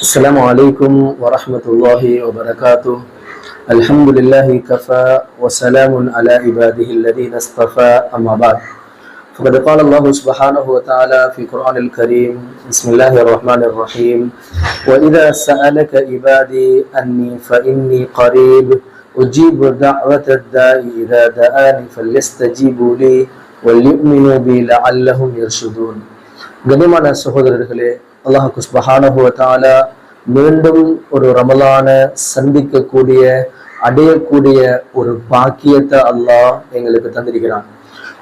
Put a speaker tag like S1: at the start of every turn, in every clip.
S1: السلام عليكم ورحمة الله وبركاته الحمد لله كفى وسلام على عباده الذين اصطفى أما بعد فقد قال الله سبحانه وتعالى في القرآن الكريم بسم الله الرحمن الرحيم وإذا سألك عبادي أني فإني قريب أجيب دعوة الداء إذا دعاني فليستجيبوا لي وليؤمنوا بي لعلهم يرشدون கனிமான சகோதரர்களே அல்லாஹ் சுபஹானஹு மீண்டும் ஒரு ரமலான சந்திக்கக்கூடிய அடையக்கூடிய ஒரு பாக்கியத்தை அல்லாஹ் எங்களுக்கு தந்திருக்கிறான்.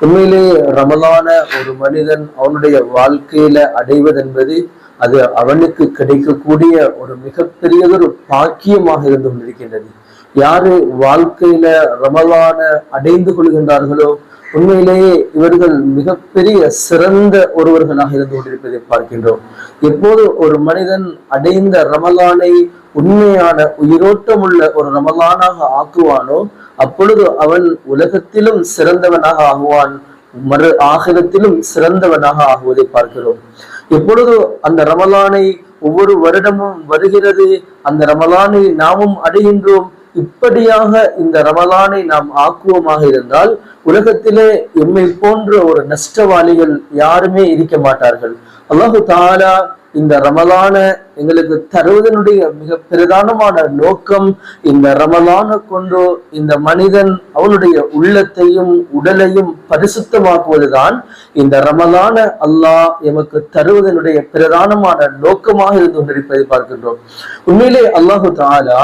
S1: உண்மையிலே ரமலான ஒரு மனிதன் அவனுடைய வாழ்க்கையில அடைவதென்பது அது அவனுக்கு கிடைக்கக்கூடிய ஒரு மிகப்பெரியதொரு பாக்கியமாக இருந்து கொண்டிருக்கின்றது. யாரு வாழ்க்கையில ரமலான அடைந்து கொள்கின்றார்களோ உண்மையிலேயே இவர்கள் மிகப்பெரிய சிறந்த ஒருவர்களாக இருந்து கொண்டிருப்பதை பார்க்கின்றோம். எப்போது ஒரு மனிதன் அடைந்த ரமலானை உண்மையான உயிரோட்டம் உள்ள ஒரு ரமலானாக ஆக்குவானோ அப்பொழுது அவன் உலகத்திலும் சிறந்தவனாக ஆகுவான் மறு ஆகிரத்திலும் சிறந்தவனாக ஆகுவதை பார்க்கிறோம். எப்பொழுது அந்த ரமலானை ஒவ்வொரு வருடமும் வருகிறது அந்த ரமலானை நாமும் அடைகின்றோம் இப்படியாக இந்த ரமலானை நாம் ஆக்குவமாக இருந்தால் உலகத்திலே எம்மை போன்ற ஒரு நஷ்டவாளிகள் யாருமே இருக்க மாட்டார்கள். அல்லாஹு தாலா இந்த ரமலான எங்களுக்கு தருவதனுடைய மிக பிரதானமான நோக்கம் இந்த ரமலான கொண்டு இந்த மனிதன் அவனுடைய உள்ளத்தையும் உடலையும் பரிசுத்தமாக்குவதுதான் இந்த ரமலான அல்லாஹ் எமக்கு தருவதனுடைய பிரதானமான நோக்கமாக இருந்து கொண்டிருப்பதை பார்க்கின்றோம். உண்மையிலே அல்லாஹு தாலா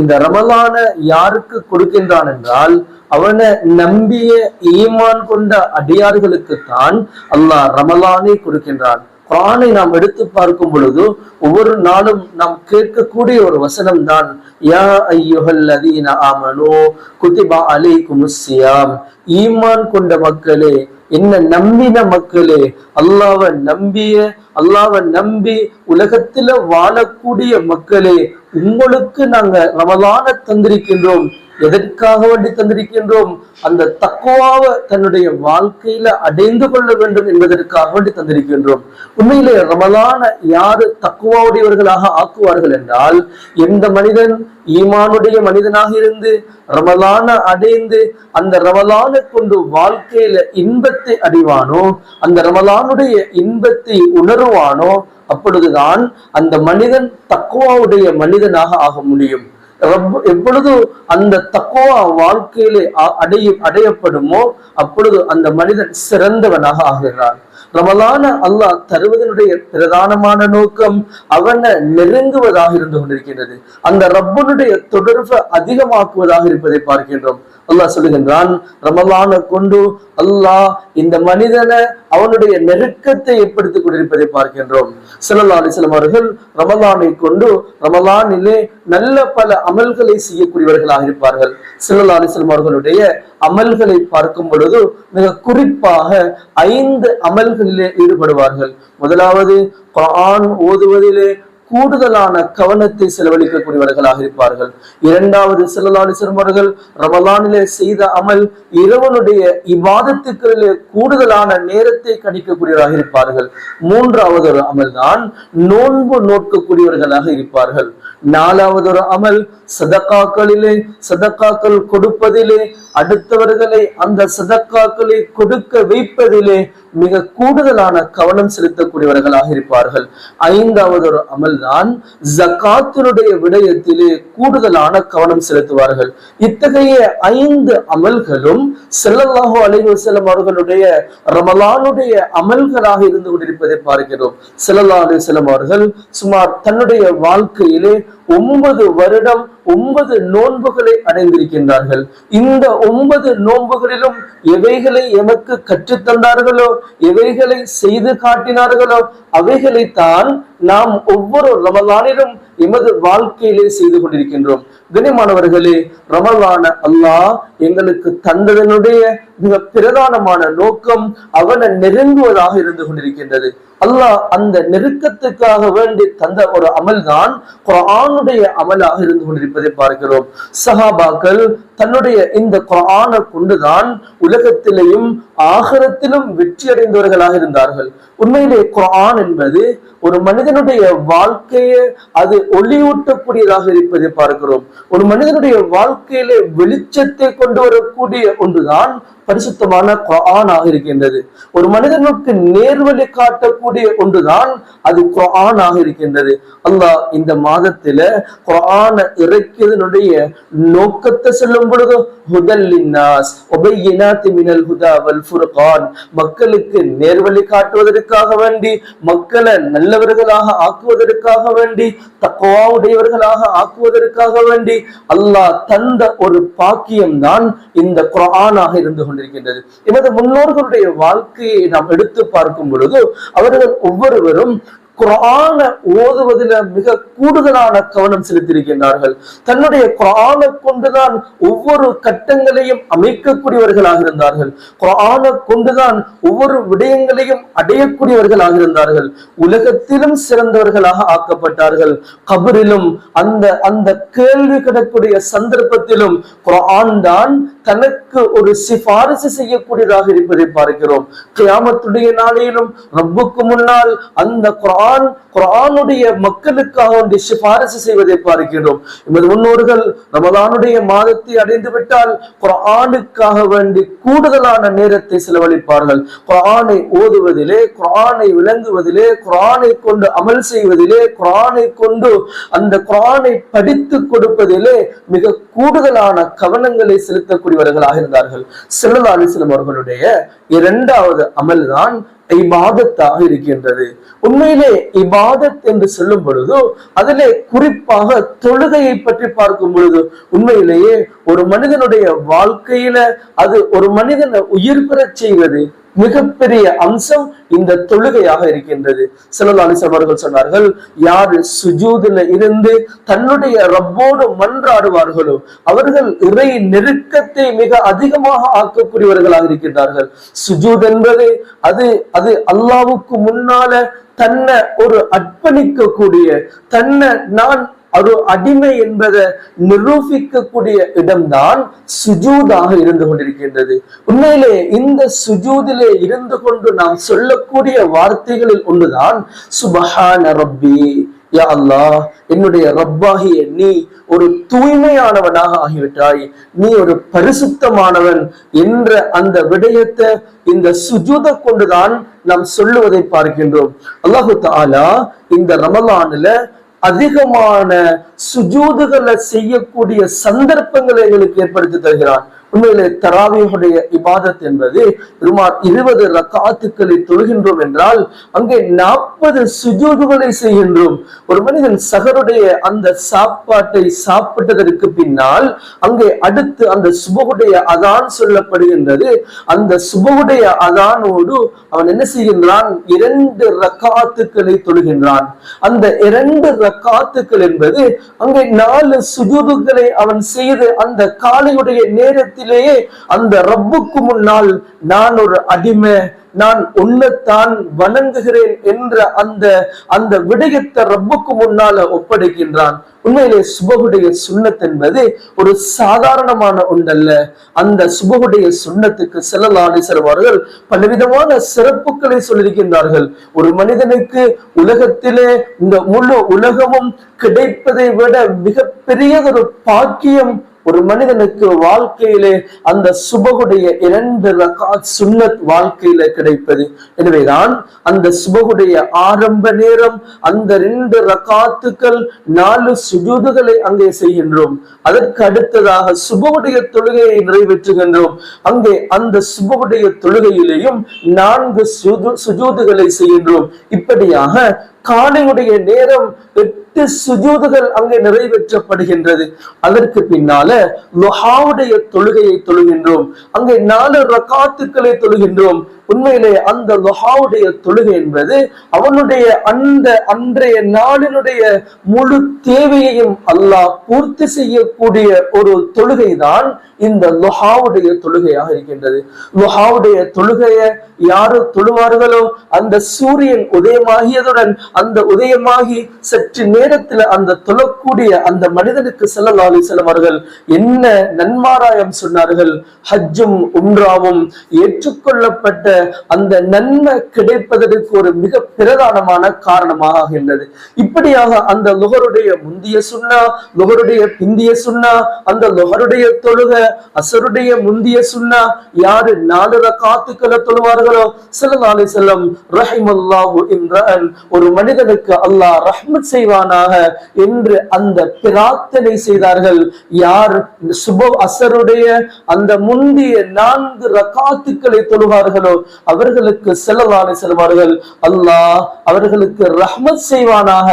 S1: இந்த ரமலான யாருக்கு கொடுக்கின்றான் என்றால் அவனை நம்பிய ஈமான் கொண்ட அடியார்களுக்கு தான் அல்லாஹ் ரமலானை கொடுக்கின்றான். பிராணை நாம் எடுத்து பார்க்கும் பொழுது ஒவ்வொரு நாளும் நாம் கேட்கக்கூடிய ஒரு வசனம் தான் யா ஐயுஹல்லதீன ஆமனோ குதிபா அலி குமுசியாம் ஈமான் கொண்ட மக்களே என்ன நம்பின மக்களே அல்லாவை நம்பிய அல்லாவை நம்பி உலகத்துல வாழக்கூடிய மக்களே உங்களுக்கு நாங்க ரமலான தந்திருக்கின்றோம். எதற்காக வேண்டி தந்திருக்கின்றோம்? அந்த தக்குவாவை தன்னுடைய வாழ்க்கையில அடைந்து கொள்ள வேண்டும் என்பதற்காக வேண்டி தந்திருக்கின்றோம். உண்மையிலே ரமலான யாரு தக்குவாவுடையவர்களாக ஆக்குவார்கள் என்றால் எந்த மனிதன் ஈமானுடைய மனிதனாக இருந்து ரமலான அடைந்து அந்த ரமலானை கொண்டு வாழ்க்கையில இன்பத்தை அடைவானோ அந்த ரமலானுடைய இன்பத்தை உணருவானோ அப்பொழுதுதான் அந்த மனிதன் தக்குவாவுடைய மனிதனாக ஆக முடியும். எப்பொழுது அந்த தக்குவா வாழ்க்கையிலே அடைய அடையப்படுமோ அப்பொழுது அந்த மனிதன் சிறந்தவனாக ஆகிறான். ரமலான அல்லாஹ் தருவதனுடைய பிரதானமான நோக்கம் அவனை நெருங்குவதாக இருந்து கொண்டிருக்கின்றது. அந்த ரப்பனுடைய தொடர்பை அதிகமாக்குவதாக இருப்பதை பார்க்கின்றோம். அல்லாஹ் சொல்லுகின்றான் ரமலான கொண்டு அல்லாஹ் இந்த மனிதனை அவனுடைய நெருக்கத்தை ஏற்படுத்திக் கொண்டிருப்பதை பார்க்கின்றோம். சிலல்லா அலிஸ்லாம் அவர்கள் ரமலானை கொண்டு ரமலானிலே நல்ல பல அமல்களை செய்யக்கூடியவர்களாக இருப்பார்கள். சிலல்லா அலிஸ்லாம் அவர்களுடைய அமல்களை பார்க்கும் பொழுது மிக குறிப்பாக ஐந்து அமல்களிலே ஈடுபடுவார்கள். முதலாவது குரான் ஓதுவதிலே கூடுதலான கவனத்தை செலவழிக்கக்கூடியவர்களாக இருப்பார்கள். இரண்டாவது செல்லலாடி சிறுவர்கள் ரமலானிலே செய்த அமல் இரவனுடைய இவ்வாதத்துக்களிலே கூடுதலான நேரத்தை கணிக்கக்கூடியவராக இருப்பார்கள். மூன்றாவது ஒரு அமல் தான் நோன்பு நோக்கக்கூடியவர்களாக இருப்பார்கள். நாலாவது ஒரு அமல் சதக்காக்களிலே சதக்காக்கள் கொடுப்பதிலே அடுத்தவர்களை அந்த சதக்காக்களை கொடுக்க வைப்பதிலே மிக கூடுதலான கவனம் செலுத்தக்கூடியவர்களாக இருப்பார்கள். ஐந்தாவது ஒரு அமல் தான் ஜக்காத்தினுடைய விடயத்திலே கூடுதலான கவனம் செலுத்துவார்கள். இத்தகைய ஐந்து அமல்களும் செல்லல்லாஹோ அலைவு அவர்களுடைய ரமலானுடைய அமல்களாக இருந்து கொண்டிருப்பதை பார்க்கிறோம். செல்லல்லா அலி அவர்கள் சுமார் தன்னுடைய வாழ்க்கையிலே ஒன்பது வருடம் ஒன்பது நோன்புகளை அடைந்திருக்கின்றார்கள். இந்த ஒன்பது நோன்புகளிலும் எவைகளை எமக்கு கற்றுத்தந்தார்களோ எவைகளை செய்து காட்டினார்களோ அவைகளை தான் நாம் ஒவ்வொரு ரமலானிலும் எமது வாழ்க்கையிலே செய்து கொண்டிருக்கின்றோம். கனிமானவர்களே ரமலான அல்லாஹ் எங்களுக்கு தந்ததனுடைய மிக பிரதானமான நோக்கம் அவனை நெருங்குவதாக இருந்து கொண்டிருக்கின்றது. அல்லாஹ் அந்த நெருக்கத்துக்காக வேண்டி தந்த ஒரு அமல் தான் குரானுடைய அமலாக இருந்து கொண்டிருப்பது. என்பதை பார்க்கிறோம். சஹாபாக்கள் தன்னுடைய இந்த குரானை கொண்டுதான் உலகத்திலையும் ஆகரத்திலும் வெற்றி அடைந்தவர்களாக இருந்தார்கள். உண்மையிலே குரான் என்பது ஒரு மனிதனுடைய வாழ்க்கையை அது ஒளியூட்டக்கூடியதாக இருப்பதை பார்க்கிறோம். ஒரு மனிதனுடைய வாழ்க்கையிலே வெளிச்சத்தை கொண்டு வரக்கூடிய ஒன்றுதான் பரிசுத்தமான குரானாக இருக்கின்றது. ஒரு மனிதனுக்கு நேர்வழி காட்டக்கூடிய ஒன்றுதான் அது குரானாக இருக்கின்றது. அல்லாஹ் இந்த மாதத்தில குரான இறக்கியதனுடைய நோக்கத்தை சொல்லும் பொழுது ஹுதல்லின்னாஸ் ஒபையினாத்தி மினல் ஹுதா வல் ஃபுர்கான். மக்களுக்கு நேர்வழி காட்டுவதற்காக வேண்டி மக்களை நல்லவர்களாக ஆக்குவதற்காக வேண்டி தக்குவாவுடையவர்களாக ஆக்குவதற்காக வேண்டி அல்லாஹ் தந்த ஒரு பாக்கியம் தான் இந்த குரானாக இருந்து கொண்டிருக்கின்றது. எமது முன்னோர்களுடைய வாழ்க்கையை நாம் எடுத்து பார்க்கும் பொழுது அவர்கள் ஒவ்வொருவரும் குரான ஓதுவதில மிக கூடுதலான கவனம் செலுத்தியிருக்கின்றார்கள். தன்னுடைய குரானை கொண்டுதான் ஒவ்வொரு கட்டங்களையும் அமைக்கக்கூடியவர்களாக இருந்தார்கள். குரானை கொண்டுதான் ஒவ்வொரு விடயங்களையும் அடையக்கூடியவர்களாக இருந்தார்கள். உலகத்திலும் சிறந்தவர்களாக ஆக்கப்பட்டார்கள். கபரிலும் அந்த அந்த கேள்வி கிடக்கூடிய சந்தர்ப்பத்திலும் குரான் தான் தனக்கு ஒரு சிபாரிசு செய்யக்கூடியதாக இருப்பதை பார்க்கிறோம். கியாமத்துடைய நாளையிலும் ரப்புக்கு முன்னால் அந்த குரான் குரானுடைய மக்களுக்காக ஒன்று சிபாரிசு செய்வதை பார்க்கிறோம். எமது முன்னோர்கள் ரமதானுடைய மாதத்தை அடைந்து விட்டால் குரானுக்காக வேண்டி கூடுதலான நேரத்தை செலவழிப்பார்கள். குரானை ஓதுவதிலே குரானை விளங்குவதிலே குரானை கொண்டு அமல் செய்வதிலே குரானை கொண்டு அந்த குரானை படித்து கொடுப்பதிலே மிக கூடுதலான கவனங்களை செலுத்தக்கூடிய கூடியவர்களாக இருந்தார்கள். செல்லல்லா அலிஸ்லம் அவர்களுடைய இரண்டாவது அமல் தான் இபாதத்தாக இருக்கின்றது. உண்மையிலே இபாதத் என்று சொல்லும் பொழுது அதிலே குறிப்பாக தொழுகையை பற்றி பார்க்கும் பொழுது உண்மையிலேயே ஒரு மனிதனுடைய வாழ்க்கையில அது ஒரு மனிதனை உயிர் பெறச் செய்வது மிகப்பெரிய அம்சம் இந்த தொழுகையாக இருக்கின்றது. சிலலாலிசம் அவர்கள் சொன்னார்கள் யார் சுஜூதுல இருந்து தன்னுடைய ரப்போடு மன்றாடுவார்களோ அவர்கள் இறை நெருக்கத்தை மிக அதிகமாக ஆக்கக்கூடியவர்களாக இருக்கின்றார்கள். சுஜூத் என்பது அது அது அல்லாவுக்கு முன்னால தன்னை ஒரு அர்ப்பணிக்கக்கூடிய தன்னை நான் ஒரு அடிமை என்பதை நிரூபிக்கக்கூடிய இடம்தான் சுஜூதாக இருந்து கொண்டிருக்கின்றது. உண்மையிலே இந்த சுஜூதிலே இருந்து கொண்டு நாம் சொல்லக்கூடிய வார்த்தைகளில் ஒன்றுதான் சுபஹான ரப்பி யா அல்லாஹ் என்னுடைய ரப்பாகிய நீ ஒரு தூய்மையானவனாக ஆகிவிட்டாய். நீ ஒரு பரிசுத்தமானவன் என்ற அந்த விடயத்தை இந்த சுஜூத கொண்டுதான் நாம் சொல்லுவதை பார்க்கின்றோம். அல்லாஹு தாலா இந்த ரமலான்ல அதிகமான சுஜூதுகளை செய்யக்கூடிய சந்தர்ப்பங்களை எங்களுக்கு ஏற்படுத்தி தருகிறான் உண்மையிலே தராவியுடைய இபாதத் என்பது சுமார் இருபது ரக்காத்துக்களை தொழுகின்றோம் என்றால் அங்கே நாற்பது சுஜூதுகளை செய்கின்றோம். ஒரு மனிதன் சகருடைய அந்த சாப்பாட்டை சாப்பிட்டதற்கு பின்னால் அங்கே அடுத்து அந்த சுபகுடைய அதான் சொல்லப்படுகின்றது. அந்த சுபகுடைய அதானோடு அவன் என்ன செய்கின்றான்? இரண்டு ரக்காத்துக்களை தொழுகின்றான். அந்த இரண்டு ரக்காத்துக்கள் என்பது அங்கே நாலு சுஜூதுகளை அவன் செய்து அந்த காலையுடைய நேரத்தில் நேரத்திலேயே அந்த ரப்புக்கு முன்னால் நான் ஒரு அடிமை நான் உன்னைத்தான் வணங்குகிறேன் என்ற அந்த அந்த விடயத்தை ரப்புக்கு முன்னால ஒப்படைக்கின்றான். உண்மையிலே சுபகுடைய சுண்ணத் என்பது ஒரு சாதாரணமான ஒன்றல்ல. அந்த சுபகுடைய சுண்ணத்துக்கு செல்லலாடி செல்வார்கள் பலவிதமான சிறப்புகளை சொல்லியிருக்கின்றார்கள். ஒரு மனிதனுக்கு உலகத்திலே இந்த முழு உலகமும் கிடைப்பதை விட மிகப்பெரியதொரு பாக்கியம் ஒரு மனிதனுக்கு வாழ்க்கையிலே அந்த சுபகுடைய இரண்டு ரகாத் சுன்னத் வாழ்க்கையில கிடைப்பது. எனவேதான் அந்த சுபகுடைய ஆரம்ப நேரம் அந்த ரெண்டு ரகாத்துக்கள் நாலு சுஜூதுகளை அங்கே செய்கின்றோம். அதற்கு அடுத்ததாக சுபகுடைய தொழுகையை நிறைவேற்றுகின்றோம். அங்கே அந்த சுபகுடைய தொழுகையிலேயும் நான்கு சுஜூதுகளை செய்கின்றோம். இப்படியாக காலையுடைய நேரம் எட்டு சுஜூதுகள் அங்கே நிறைவேற்றப்படுகின்றது. அதற்கு பின்னால லொஹாவுடைய தொழுகையை தொழுகின்றோம். அங்கே நாலு ரகாத்துக்களை தொழுகின்றோம். உண்மையிலே அந்த லொஹாவுடைய தொழுகை என்பது அவனுடைய அந்த அன்றைய நாளினுடைய முழு தேவையையும் அல்லாஹ் பூர்த்தி செய்யக்கூடிய ஒரு தொழுகை தான் இந்த லொஹாவுடைய தொழுகையாக இருக்கின்றது. லொஹாவுடைய தொழுகையை யாரு தொழுவார்களோ அந்த சூரியன் உதயமாகியதுடன் அந்த உதயமாகி சற்று நேரத்தில் அந்த தொழக்கூடிய அந்த மனிதனுக்கு செல்லல்லா அலிசல்லம் அவர்கள் என்ன நன்மாராயம் சொன்னார்கள்? ஹஜ்ஜும் உம்ராவும் ஏற்றுக்கொள்ளப்பட்ட அந்த நன்மை கிடைப்பதற்கு ஒரு மிக பிரதானமான காரணமாக இருந்தது. இப்படியாக அந்த லுகருடைய முந்திய சுண்ணா லுகருடைய பிந்திய சுண்ணா அந்த லுகருடைய தொழுக அசருடைய முந்திய சுண்ணா யாரு நாலு காத்துக்களை தொழுவார்களோ ஸல்லல்லாஹு அலைஹி வஸல்லம் ரஹிமல்லாஹு இம்ரன் ஒரு மனிதனுக்கு அல்லாஹ் ரஹ்மத் செய்வானாக என்று அந்த பிரார்த்தனை செய்தார்கள். யார்? சுப அசருடைய அந்த முந்திய நான்கு ரகாத்துக்களை தொழுவார்களோ அவர்களுக்கு ஸல்லல்லாஹு செல்வார்கள் அல்லாஹ் அவர்களுக்கு ரஹ்மத் செய்வானாக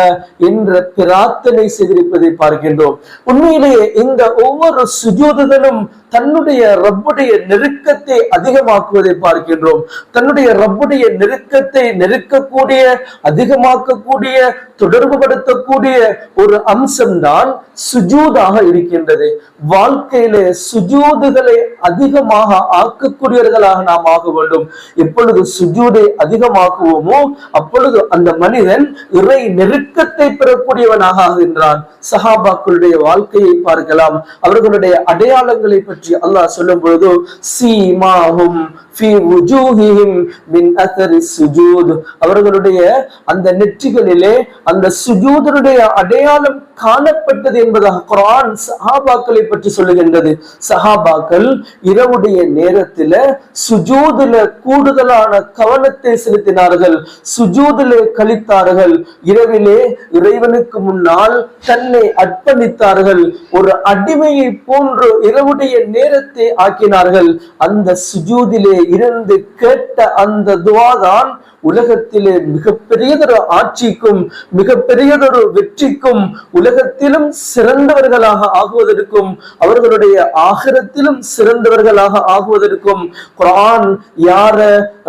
S1: என்ற பிரார்த்தனை செய்திருப்பதை பார்க்கின்றோம். உண்மையிலேயே இந்த ஒவ்வொரு சுஜூதுகளும் தன்னுடைய ரப்புடைய நெருக்கத்தை அதிகமாக்குவதை பார்க்கின்றோம். தன்னுடைய ரப்புடைய நெருக்கத்தை நெருக்கக்கூடிய அதிகமாக்கக்கூடிய தொடர்புபடுத்தக்கூடிய ஒரு அம்சம்தான் சுஜூதாக இருக்கின்றது. வாழ்க்கையிலே சுஜூதுகளை அதிகமாக ஆக்கக்கூடியவர்களாக நாம் ஆக வேண்டும். எப்பொழுது சுஜூதை அதிகமாக்குவோமோ அப்பொழுது அந்த மனிதன் இறை நெருக்கத்தை பெறக்கூடியவனாக ஆகின்றான். சஹாபாக்களுடைய வாழ்க்கையை பார்க்கலாம். அவர்களுடைய அடையாளங்களை பற்றி அல்லாஹ் சொல்லும் பொழுது சீமாஹும் அவர்களுடைய அந்த நெற்றிகளிலே அந்த சுஜூதனுடைய அடையாளம் காணப்பட்டது என்பதாக குரான் சஹாபாக்களை பற்றி சொல்லுகின்றது. சஹாபாக்கள் இரவுடைய நேரத்தில் சுஜூதுல கூடுதலான கவனத்தை செலுத்தினார்கள். சுஜூதிலே கழித்தார்கள். இரவிலே இறைவனுக்கு முன்னால் தன்னை அர்ப்பணித்தார்கள். ஒரு அடிமையை போன்று இரவுடைய நேரத்தை ஆக்கினார்கள். அந்த சுஜூதிலே இருந்து கேட்ட அந்த துவாதான் உலகத்திலே மிகப்பெரியதொரு ஆட்சிக்கும் மிகப்பெரியதொரு வெற்றிக்கும் உலகத்திலும் சிறந்தவர்களாக ஆகுவதற்கும் அவர்களுடைய ஆகரத்திலும் சிறந்தவர்களாக ஆகுவதற்கும் குரான் யார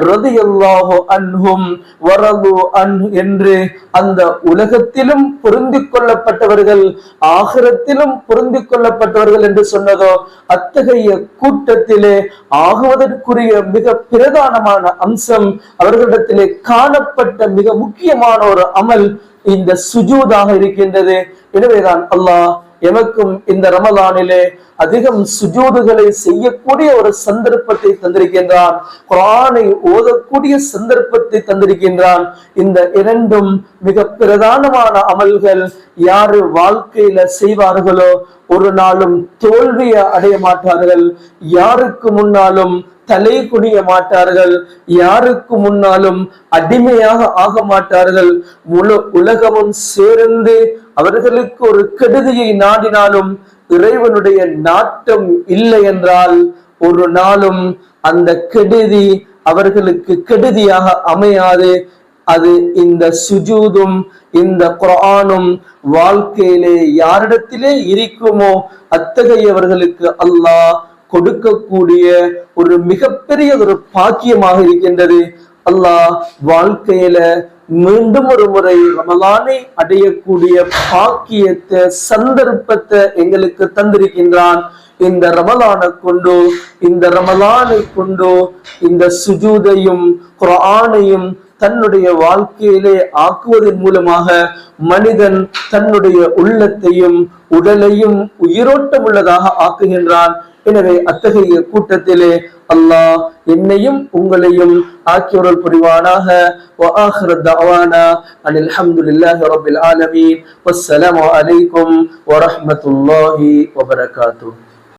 S1: ரதியல்லாஹு அன்ஹும் வரது அன் என்று அந்த உலகத்திலும் பொருந்தி கொள்ளப்பட்டவர்கள் ஆகரத்திலும் பொருந்தி கொள்ளப்பட்டவர்கள் என்று சொன்னதோ அத்தகைய கூட்டத்திலே ஆகுவதற்குரிய மிக பிரதானமான அம்சம் அவர்களிடத்திலே காணப்பட்ட மிக முக்கியமான ஒரு அமல் இந்த சுஜூதாக இருக்கின்றது. எனவேதான் அல்லாஹ் எமக்கும் இந்த ரமலானிலே அதிகம் சுஜூதுகளை செய்யக்கூடிய ஒரு சந்தர்ப்பத்தை தந்திருக்கின்றான். குரானை ஓதக்கூடிய சந்தர்ப்பத்தை தந்திருக்கின்றான். இந்த இரண்டும் மிக பிரதானமான அமல்கள் யாரு வாழ்க்கையில செய்வார்களோ ஒரு நாளும் தோல்வியை அடைய மாட்டார்கள். யாருக்கு முன்னாலும் தலை குனிய மாட்டார்கள். யாருக்கு முன்னாலும் அடிமையாக ஆக மாட்டார்கள். முழு உலகமும் சேர்ந்து அவர்களுக்கு ஒரு கெடுதியை நாடினாலும் இறைவனுடைய நாட்டம் இல்லை என்றால் ஒரு நாளும் அந்த கெடுதி அவர்களுக்கு கெடுதியாக அமையாது. அது இந்த சுஜூதும் இந்த குரானும் வாழ்க்கையிலே யாரிடத்திலே இருக்குமோ அத்தகையவர்களுக்கு அல்லாஹ் கொடுக்கக்கூடிய ஒரு மிகப்பெரிய ஒரு பாக்கியமாக இருக்கின்றது. அல்லாஹ் வாழ்க்கையில மீண்டும் ஒரு முறை ரமலானை அடையக்கூடிய பாக்கியத்தை சந்தர்ப்பத்தை எங்களுக்கு தந்திருக்கின்றான். இந்த ரமலானை கொண்டு இந்த ரமலானை கொண்டு இந்த சுஜூதையும் குரானையும் தன்னுடைய வாழ்க்கையிலே ஆக்குவதன் மூலமாக மனிதன் தன்னுடைய உள்ளத்தையும் உடலையும் உயிரோட்டம் உள்ளதாக ஆக்குகின்றான். எனவே அத்தகைய கூட்டத்திலே அல்லாஹ் என்னையும் உங்களையும் ஆக்கியவர்கள் புரிவானாக وآخر دعوانا أن الحمد لله رب العالمين والسلام عليكم ورحمة الله وبركاته